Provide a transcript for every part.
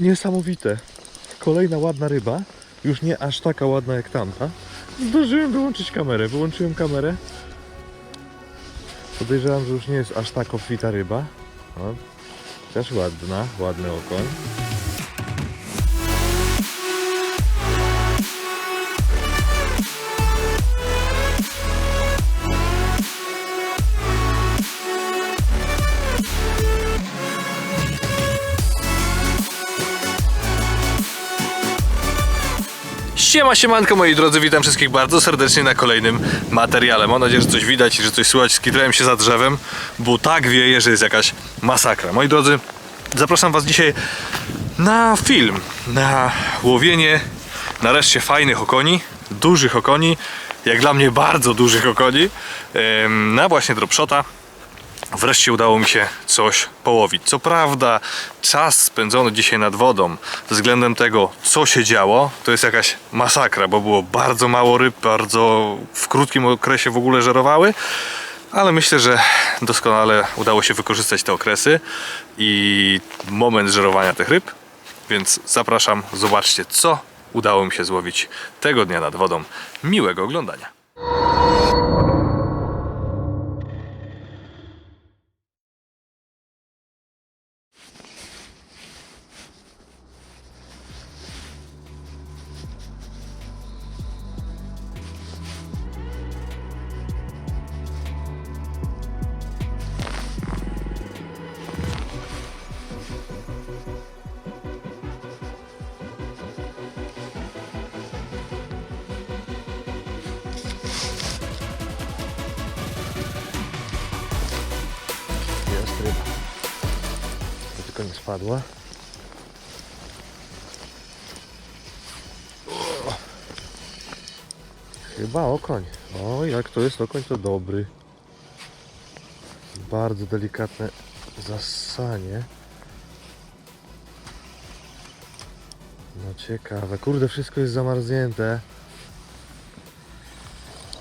niesamowite. Kolejna ładna ryba. Już nie aż taka ładna jak tamta. Zdążyłem wyłączyć kamerę. Wyłączyłem kamerę. Podejrzewam, że już nie jest aż tak obfita ryba. Też ładna, ładny okoń. Siema, siemanko moi drodzy, witam wszystkich bardzo serdecznie na kolejnym materiale. Mam nadzieję, że coś widać i że coś słychać. Skitrałem się za drzewem, bo tak wieje, że jest jakaś masakra. Moi drodzy, zapraszam was dzisiaj na film, na łowienie nareszcie fajnych okoni, dużych okoni, jak dla mnie bardzo dużych okoni, na właśnie dropshota. Wreszcie udało mi się coś połowić. Co prawda, czas spędzony dzisiaj nad wodą, względem tego, co się działo, to jest jakaś masakra, bo było bardzo mało ryb, bardzo w krótkim okresie w ogóle żerowały, ale myślę, że doskonale udało się wykorzystać te okresy i moment żerowania tych ryb. Więc zapraszam, zobaczcie, co udało mi się złowić tego dnia nad wodą. Miłego oglądania. Ryba. To tylko nie spadła. Chyba okoń. O, jak to jest okoń, to dobry. Bardzo delikatne zasanie. No ciekawe. Kurde, wszystko jest zamarznięte.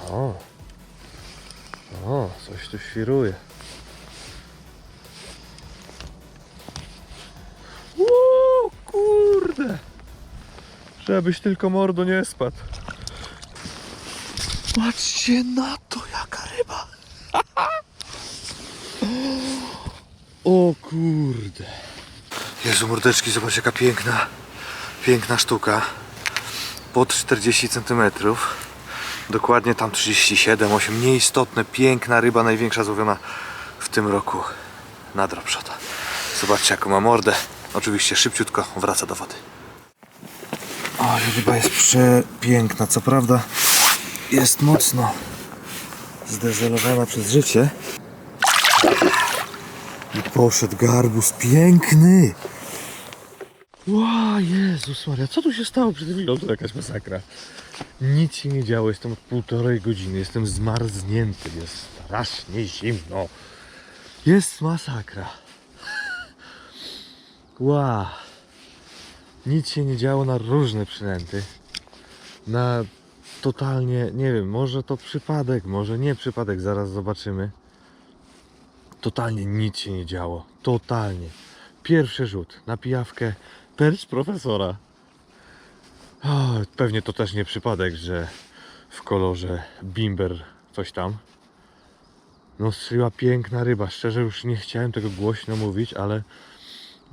O. O, coś tu świruje. O kurde! Żebyś tylko mordo nie spadł. Patrzcie na to, jaka ryba! O kurde! Jezu mordeczki, zobacz jaka piękna, piękna sztuka. Pod 40 cm. Dokładnie tam 37, 8. Nieistotne, piękna ryba, największa złowiona w tym roku na dropshota. Zobaczcie jaką ma mordę. Oczywiście szybciutko wraca do wody. O, ryba jest przepiękna. Co prawda jest mocno zdezelowana przez życie. I poszedł garbus piękny. Ła, Jezus Maria, co tu się stało przed chwilą? To jakaś masakra. Nic się nie działo, jestem od półtorej godziny, jestem zmarznięty, jest strasznie zimno. Jest masakra. Ła. Nic się nie działo na różne przynęty. Na totalnie, nie wiem, może to przypadek, może nie przypadek, zaraz zobaczymy. Totalnie nic się nie działo. Totalnie. Pierwszy rzut na pijawkę percz profesora. O, pewnie to też nie przypadek, że w kolorze bimber coś tam. No strzeliła piękna ryba. Szczerze już nie chciałem tego głośno mówić, ale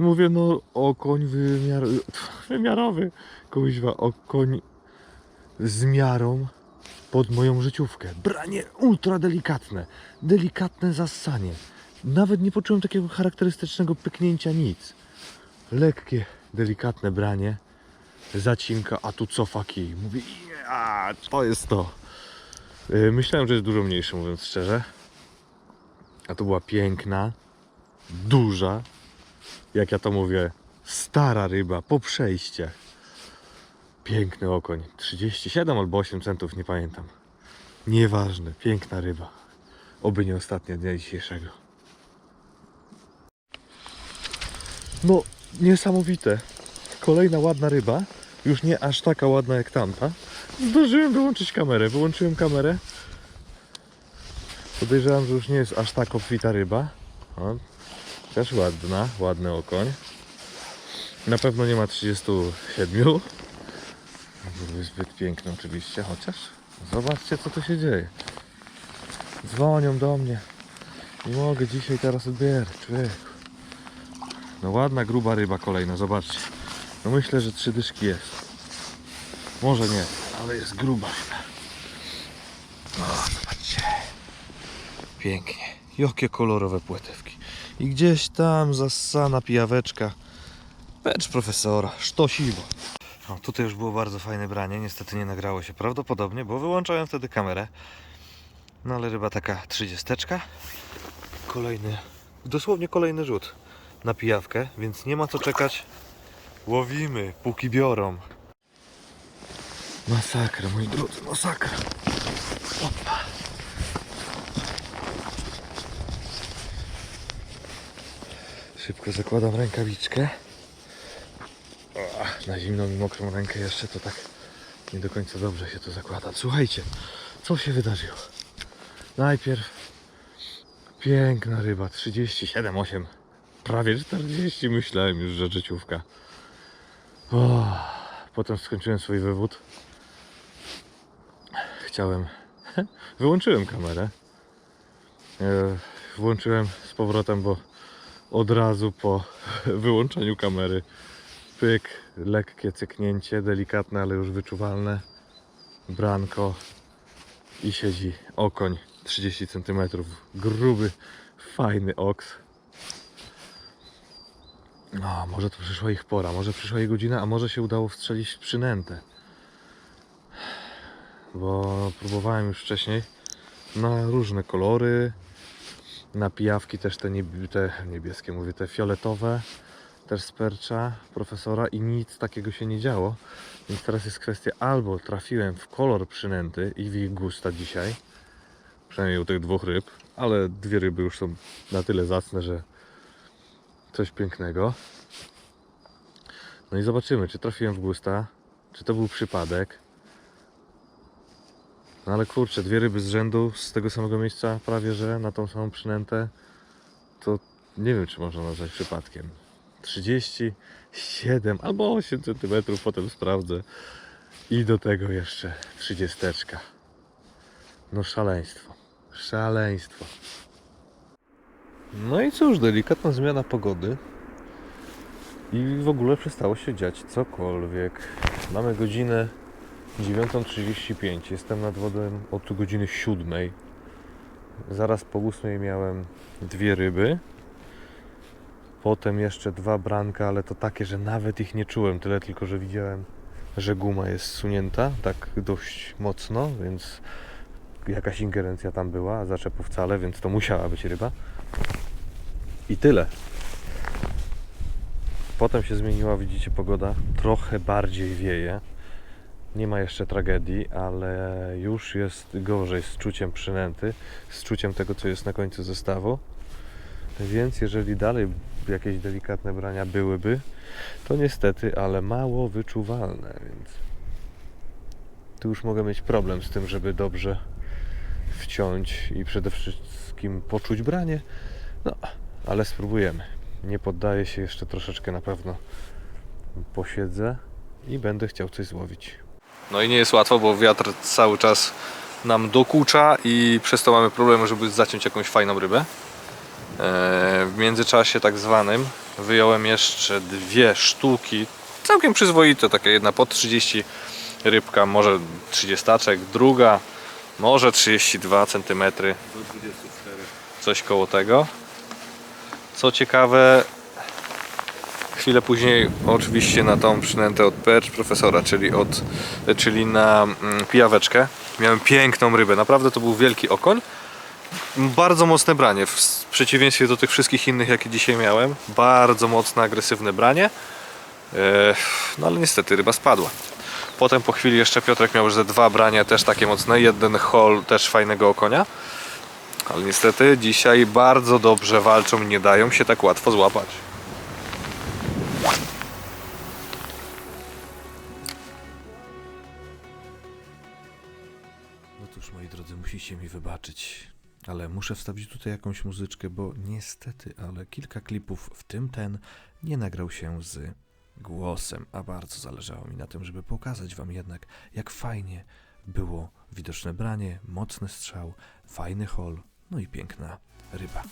mówię no okoń wymiar... wymiarowy. Kuźwa, okoń z miarą pod moją życiówkę. Branie ultra delikatne. Delikatne zassanie. Nawet nie poczułem takiego charakterystycznego pyknięcia nic. Lekkie, delikatne branie. Zacinka, a tu cofa kij. Mówię, ja, to jest to. Yy, Myślałem, że jest dużo mniejszy, mówiąc szczerze. A to była piękna, duża, jak ja to mówię, stara ryba po przejściach. Piękny okoń. 37 albo 8 centów, nie pamiętam. Nieważne, piękna ryba. Oby nie ostatnia dnia dzisiejszego. No, niesamowite. Kolejna ładna ryba. Już nie aż taka ładna jak tamta. Zdążyłem wyłączyć kamerę. Wyłączyłem kamerę. Podejrzewam, że już nie jest aż tak obfita ryba. O, też ładna, ładny okoń. Na pewno nie ma 37. Były zbyt piękne oczywiście, chociaż zobaczcie co tu się dzieje. Dzwonią do mnie. Nie mogę dzisiaj teraz odbierać, człowieku. No ładna, gruba ryba kolejna, zobaczcie. No myślę, że trzy dyszki jest. Może nie, ale jest gruba ryba. O, zobaczcie. Pięknie. Jakie kolorowe płetewki. I gdzieś tam zassana pijaweczka. Becz profesora, sztosiwo. O, tutaj już było bardzo fajne branie. Niestety nie nagrało się prawdopodobnie, bo wyłączałem wtedy kamerę. No ale ryba taka trzydziesteczka. Kolejny, dosłownie kolejny rzut na pijawkę, więc nie ma co czekać. Łowimy, póki biorą. Masakra, moi drodzy, masakra. Opa. Szybko zakładam rękawiczkę. Na zimną i mokrą rękę jeszcze to tak nie do końca dobrze się to zakłada. Słuchajcie, co się wydarzyło? Najpierw piękna ryba, 37, 8, prawie 40 myślałem już, że życiówka. O, potem skończyłem swój wywód. Chciałem, wyłączyłem kamerę. E, Włączyłem z powrotem, bo od razu po wyłączeniu kamery pyk, lekkie cyknięcie, delikatne, ale już wyczuwalne. Branko i siedzi okoń 30 cm. Gruby, fajny oks. No, może to przyszła ich pora, może przyszła jej godzina, a może się udało wstrzelić przynętę. Bo próbowałem już wcześniej na różne kolory, na pijawki też te, nieb- te niebieskie, mówię, te fioletowe, też z percza profesora i nic takiego się nie działo. Więc teraz jest kwestia albo trafiłem w kolor przynęty i w ich gusta dzisiaj, przynajmniej u tych dwóch ryb, ale dwie ryby już są na tyle zacne, że coś pięknego. No i zobaczymy, czy trafiłem w gusta, czy to był przypadek. No ale kurczę, dwie ryby z rzędu z tego samego miejsca prawie, że na tą samą przynętę, to nie wiem, czy można nazwać przypadkiem. 37 albo 8 cm, potem sprawdzę. I do tego jeszcze 30. No szaleństwo. Szaleństwo. No i cóż, delikatna zmiana pogody. I w ogóle przestało się dziać cokolwiek. Mamy godzinę 9.35. Jestem nad wodą od godziny 7. Zaraz po 8 miałem dwie ryby. Potem jeszcze dwa branka, ale to takie, że nawet ich nie czułem. Tyle tylko, że widziałem, że guma jest sunięta tak dość mocno, więc jakaś ingerencja tam była, a zaczepu wcale, więc to musiała być ryba. I tyle. Potem się zmieniła, widzicie, pogoda. Trochę bardziej wieje. Nie ma jeszcze tragedii, ale już jest gorzej z czuciem przynęty, z czuciem tego, co jest na końcu zestawu. Więc jeżeli dalej jakieś delikatne brania byłyby, to niestety, ale mało wyczuwalne, więc tu już mogę mieć problem z tym, żeby dobrze wciąć i przede wszystkim poczuć branie. No, ale spróbujemy. Nie poddaję się jeszcze troszeczkę na pewno. Posiedzę i będę chciał coś złowić. No i nie jest łatwo, bo wiatr cały czas nam dokucza i przez to mamy problem, żeby zaciąć jakąś fajną rybę. E, W międzyczasie tak zwanym wyjąłem jeszcze dwie sztuki, całkiem przyzwoite, taka jedna po 30 rybka, może 30, druga może 32 cm, Do 24. coś koło tego. Co ciekawe, chwilę później oczywiście na tą przynętę od percz profesora, czyli, od, czyli na mm, pijaweczkę. Miałem piękną rybę, naprawdę to był wielki okoń. Bardzo mocne branie, w przeciwieństwie do tych wszystkich innych jakie dzisiaj miałem. Bardzo mocne, agresywne branie. No ale niestety ryba spadła. Potem po chwili jeszcze Piotrek miał już ze dwa brania też takie mocne, jeden hol też fajnego okonia. Ale niestety dzisiaj bardzo dobrze walczą, nie dają się tak łatwo złapać. Wybaczyć, ale muszę wstawić tutaj jakąś muzyczkę, bo niestety, ale kilka klipów, w tym ten, nie nagrał się z głosem, a bardzo zależało mi na tym, żeby pokazać Wam jednak, jak fajnie było widoczne branie, mocny strzał, fajny hol, no i piękna ryba.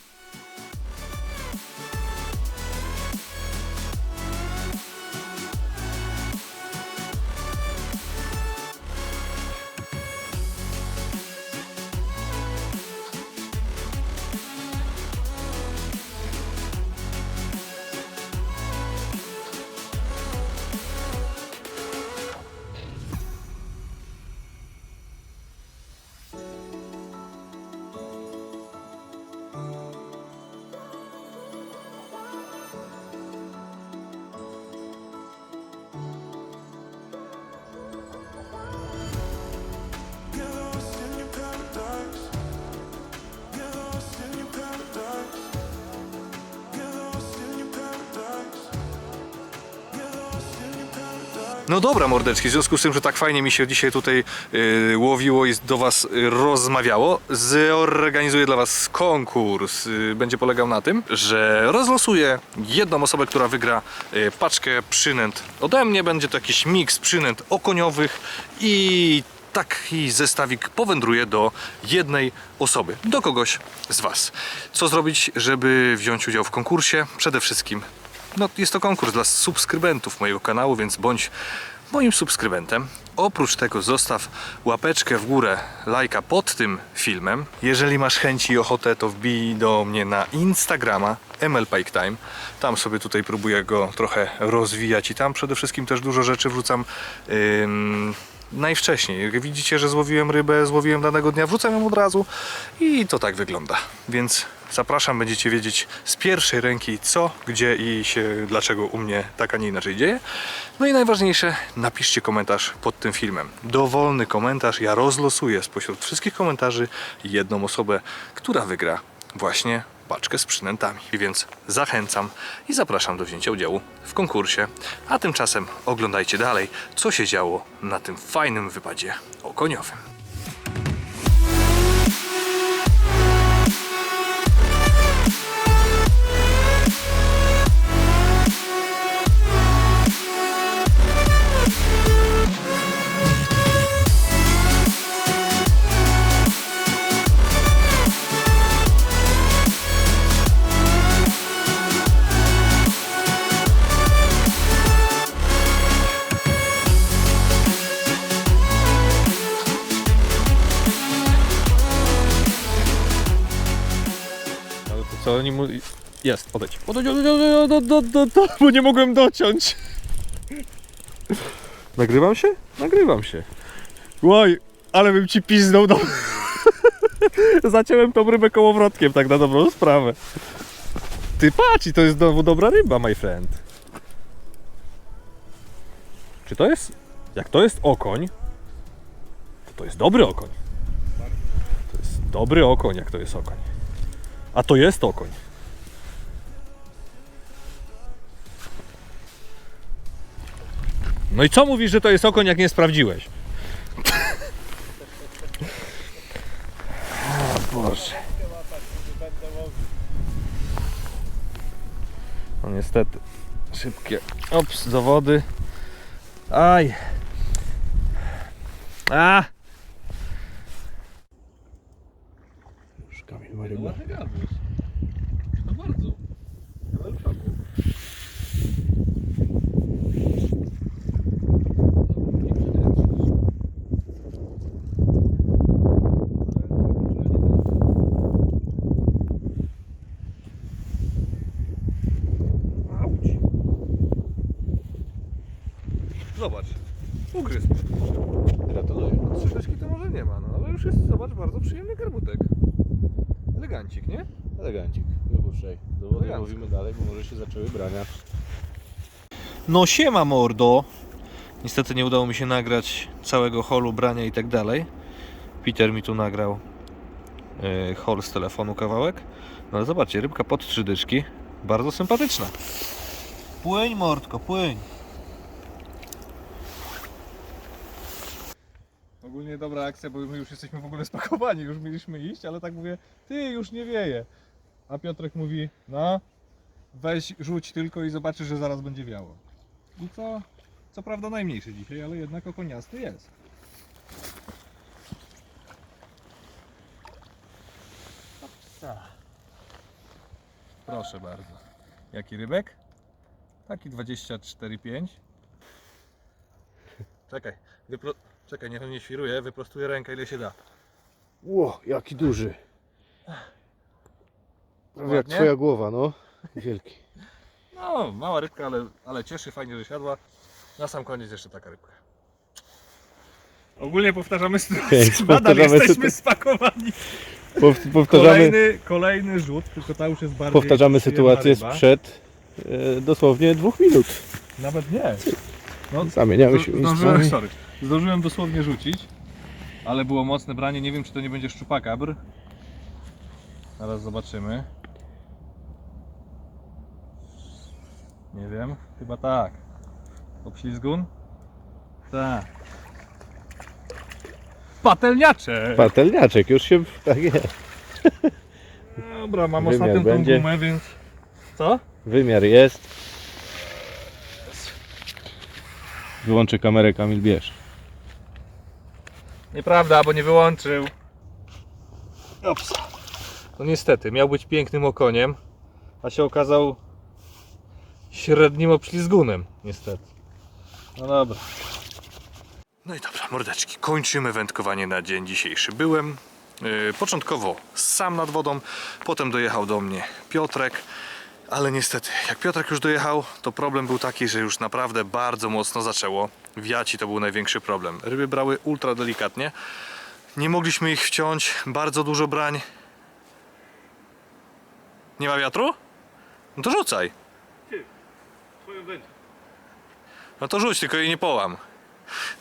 No dobra, mordeczki, w związku z tym, że tak fajnie mi się dzisiaj tutaj y, łowiło i do Was y, rozmawiało, zorganizuję dla Was konkurs. Y, będzie polegał na tym, że rozlosuję jedną osobę, która wygra y, paczkę przynęt ode mnie. Będzie to jakiś miks przynęt okoniowych i taki zestawik powędruje do jednej osoby, do kogoś z Was. Co zrobić, żeby wziąć udział w konkursie? Przede wszystkim no, jest to konkurs dla subskrybentów mojego kanału, więc bądź moim subskrybentem. Oprócz tego zostaw łapeczkę w górę, lajka pod tym filmem. Jeżeli masz chęci i ochotę, to wbij do mnie na Instagrama ML Pike Time. Tam sobie tutaj próbuję go trochę rozwijać i tam przede wszystkim też dużo rzeczy wrzucam ym, najwcześniej. Jak widzicie, że złowiłem rybę, złowiłem danego dnia, wrzucam ją od razu i to tak wygląda. Więc zapraszam, będziecie wiedzieć z pierwszej ręki co, gdzie i się dlaczego u mnie tak, a nie inaczej dzieje. No i najważniejsze, napiszcie komentarz pod tym filmem. Dowolny komentarz, ja rozlosuję spośród wszystkich komentarzy jedną osobę, która wygra właśnie paczkę z przynętami. Więc zachęcam i zapraszam do wzięcia udziału w konkursie. A tymczasem oglądajcie dalej, co się działo na tym fajnym wypadzie okoniowym. Oni mu... Jest, odejdź. Odejdź, odejdź, odejdź, odejdź, odejdź, odejdź, bo nie mogłem dociąć. Nagrywam się? Nagrywam się. Łoj, ale bym ci piznął do... Zaciąłem tą rybę kołowrotkiem, tak na dobrą sprawę. Ty patrz, i to jest znowu dobra ryba, my friend. Czy to jest... Jak to jest okoń, to to jest dobry okoń. To jest dobry okoń, jak to jest okoń. A to jest okoń. No i co mówisz, że to jest okoń, jak nie sprawdziłeś? Boże. No niestety. Szybkie. Ops, do wody. Aj. A! Kamil ma rybę. No bardzo. Zobacz, ugryzł. Gratuluję. Trzy dyszki to może nie ma, no ale już jest, zobacz, bardzo przyjemny garbutek. Elegancik, nie? Elegancik, wypuszczaj. Do wody Elegancko. mówimy dalej, bo może się zaczęły brania. No siema mordo. Niestety nie udało mi się nagrać całego holu, brania i tak dalej. Peter mi tu nagrał yy, hol z telefonu kawałek. No ale zobaczcie, rybka pod trzy dyszki. Bardzo sympatyczna. Płyń mordko, płyń. Ogólnie dobra akcja, bo my już jesteśmy w ogóle spakowani, już mieliśmy iść, ale tak mówię, ty już nie wieje. A Piotrek mówi, no weź rzuć tylko i zobaczysz, że zaraz będzie wiało. I co, co prawda najmniejszy dzisiaj, ale jednak okoniasty jest. Proszę bardzo. Jaki rybek? Taki 24,5. Czekaj, wypro... Czekaj, niech on nie świruje, wyprostuję rękę ile się da. Ło, jaki duży. Jak twoja głowa, no. Wielki. No, mała rybka, ale, ale cieszy, fajnie, że siadła. Na sam koniec jeszcze taka rybka. Ogólnie powtarzamy sytuację. Pięć, Nadal powtarzamy jesteśmy sytu- spakowani. Pow- Powtarzamy, Kolejny, kolejny rzut, tylko ta już jest bardziej powtarzamy przyjemna sytuację ryba. sprzed e, dosłownie dwóch minut. Nawet nie. No, Zamieniamy się Zdążyłem, miejscami. sorry. Zdążyłem dosłownie rzucić, ale było mocne branie. Nie wiem, czy to nie będzie szczupakabr. Zaraz zobaczymy. Nie wiem, chyba tak. Obślizgun? Tak. Patelniacze! Patelniaczek, już się... Tak jest. Dobra, mam Wymiar ostatnią tą będzie. gumę, więc... Co? Wymiar jest. Wyłączę kamerę, Kamil, bierz. Nieprawda, bo nie wyłączył. Ops. No niestety, miał być pięknym okoniem, a się okazał średnim obślizgunem, niestety. No dobra. No i dobra, mordeczki, kończymy wędkowanie na dzień dzisiejszy. Byłem yy, początkowo sam nad wodą, potem dojechał do mnie Piotrek, ale niestety, jak Piotrek już dojechał, to problem był taki, że już naprawdę bardzo mocno zaczęło wiać i to był największy problem. Ryby brały ultra delikatnie, nie mogliśmy ich wciąć, bardzo dużo brań. Nie ma wiatru? No to rzucaj. No to rzuć, tylko jej nie połam.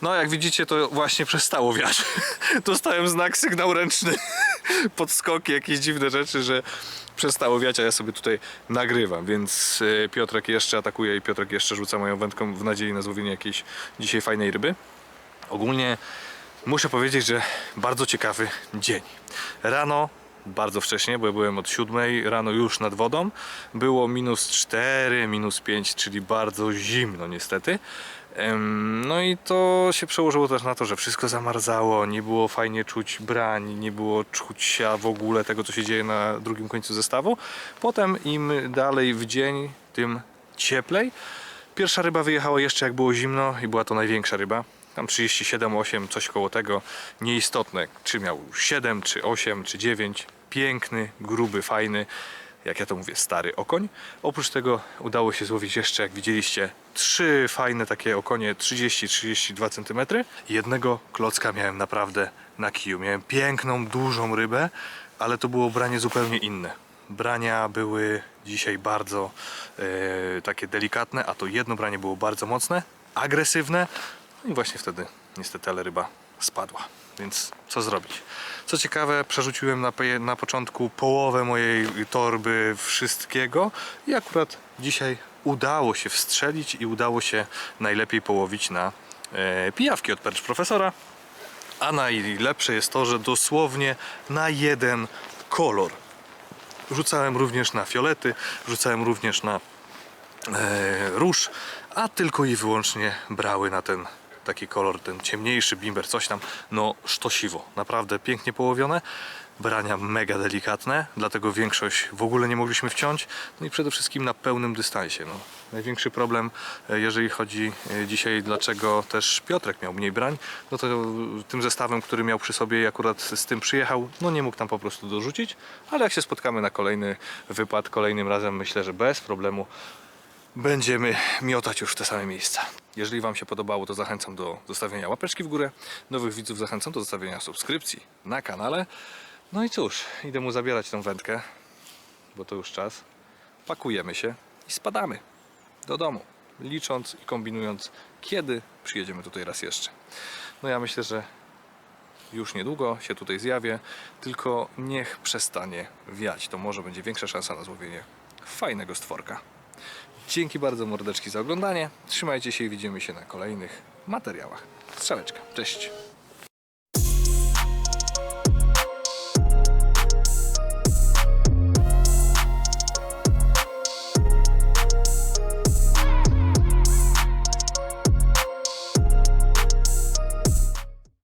No, jak widzicie, to właśnie przestało wiać. Dostałem znak, sygnał ręczny, podskoki, jakieś dziwne rzeczy, że przestało wiać, a ja sobie tutaj nagrywam, więc e, Piotrek jeszcze atakuje i Piotrek jeszcze rzuca moją wędką w nadziei na złowienie jakiejś dzisiaj fajnej ryby. Ogólnie muszę powiedzieć, że bardzo ciekawy dzień. Rano, bardzo wcześnie, bo ja byłem od 7 rano już nad wodą, było minus 4, minus 5, czyli bardzo zimno niestety. No i to się przełożyło też na to, że wszystko zamarzało, nie było fajnie czuć brań, nie było czuć w ogóle tego, co się dzieje na drugim końcu zestawu. Potem im dalej w dzień, tym cieplej. Pierwsza ryba wyjechała jeszcze jak było zimno i była to największa ryba. Tam 37, 8, coś koło tego. Nieistotne, czy miał 7, czy 8, czy 9. Piękny, gruby, fajny jak ja to mówię, stary okoń. Oprócz tego udało się złowić jeszcze, jak widzieliście, trzy fajne takie okonie 30-32 cm. Jednego klocka miałem naprawdę na kiju. Miałem piękną, dużą rybę, ale to było branie zupełnie inne. Brania były dzisiaj bardzo e, takie delikatne, a to jedno branie było bardzo mocne, agresywne. No i właśnie wtedy niestety ale ryba spadła. Więc co zrobić? Co ciekawe, przerzuciłem na, na początku połowę mojej torby wszystkiego i akurat dzisiaj udało się wstrzelić i udało się najlepiej połowić na e, pijawki od Percz Profesora. A najlepsze jest to, że dosłownie na jeden kolor. Rzucałem również na fiolety, rzucałem również na e, róż, a tylko i wyłącznie brały na ten taki kolor, ten ciemniejszy bimber, coś tam, no sztosiwo, naprawdę pięknie połowione, brania mega delikatne, dlatego większość w ogóle nie mogliśmy wciąć, no i przede wszystkim na pełnym dystansie, no. Największy problem, e, jeżeli chodzi e, dzisiaj, dlaczego też Piotrek miał mniej brań, no to tym zestawem, który miał przy sobie i akurat z tym przyjechał, no nie mógł tam po prostu dorzucić, ale jak się spotkamy na kolejny wypad, kolejnym razem, myślę, że bez problemu będziemy miotać już w te same miejsca. Jeżeli Wam się podobało, to zachęcam do zostawienia łapeczki w górę. Nowych widzów zachęcam do zostawienia subskrypcji na kanale. No i cóż, idę mu zabierać tą wędkę, bo to już czas. Pakujemy się i spadamy do domu, licząc i kombinując, kiedy przyjedziemy tutaj raz jeszcze. No ja myślę, że już niedługo się tutaj zjawię, tylko niech przestanie wiać. To może będzie większa szansa na złowienie fajnego stworka. Dzięki bardzo mordeczki za oglądanie. Trzymajcie się i widzimy się na kolejnych materiałach. Strzałeczka. Cześć.